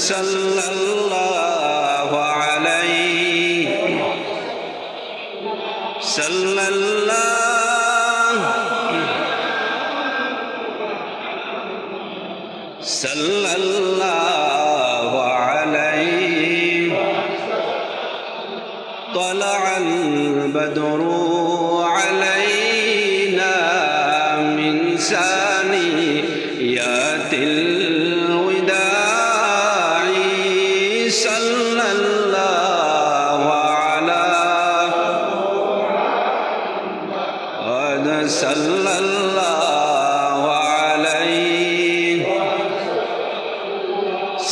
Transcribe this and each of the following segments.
صلى الله عليه. صلى الله. صلى الله عليه. طلع البدر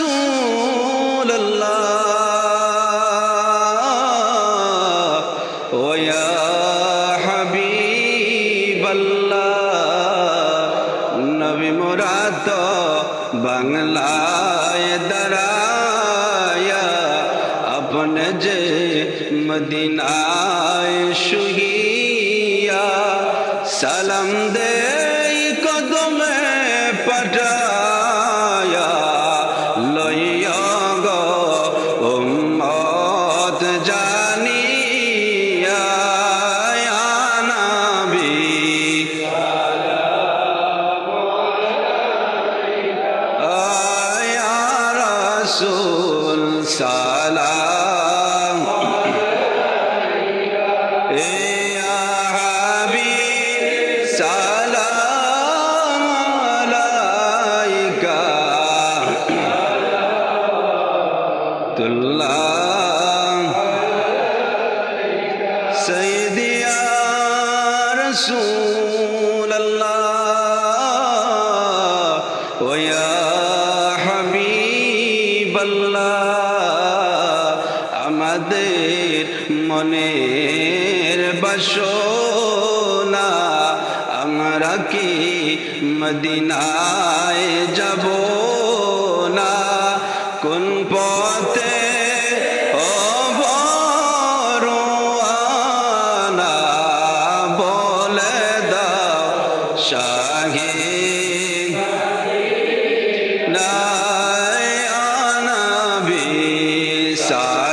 رسول الله ويا حبيب الله নবী মুরাদ বাংলায় দরায়া আপনে যে মদিনায় শুহিয়া সালাম দে কদমে পটায়া رسول الله ويا حبيب الله আমাদের মনের বাসনা আমরা কি মদিনায় যাব না side.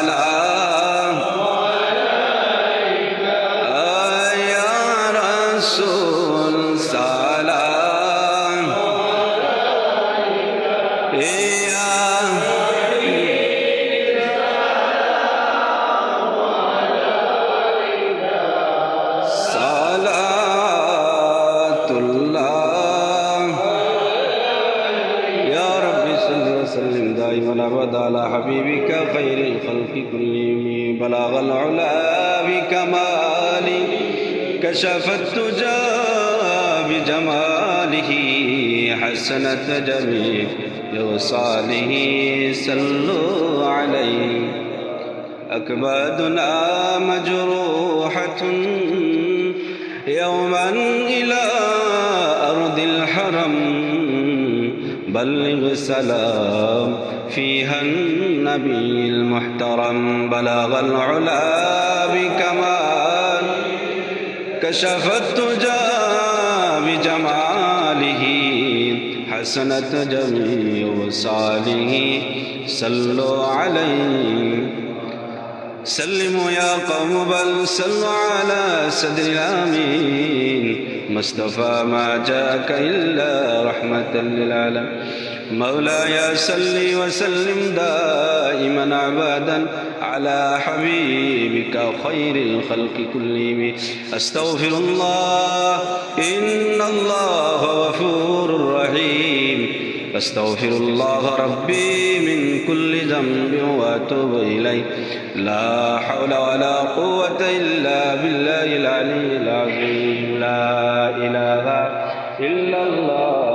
ابدا على حبيبك خير الخلق كلهم. بلاغ العلا بكماله كشف التجى بجماله حسنت جميع يوصاله صلوا عليه. أكبادنا مجروحة يوما إلى بلغ سلام فيها النبي المحترم بلغ العلا بكمال كشف التجى بجماله حسنت جميع وصاله صلوا عليه. سلموا يا قوم بل صلوا على صدر الآمين. مصطفى ما جاءك إلا رحمة للعالم مولاي صل وسلم دائما ابدا على حبيبك خير الخلق كلهم. أستغفر الله إن الله غفور رحيم. أستغفر الله ربي كل ذنب وأتوب إليه. لا حول ولا قوة إلا بالله العلي العظيم. لا إله إلا الله.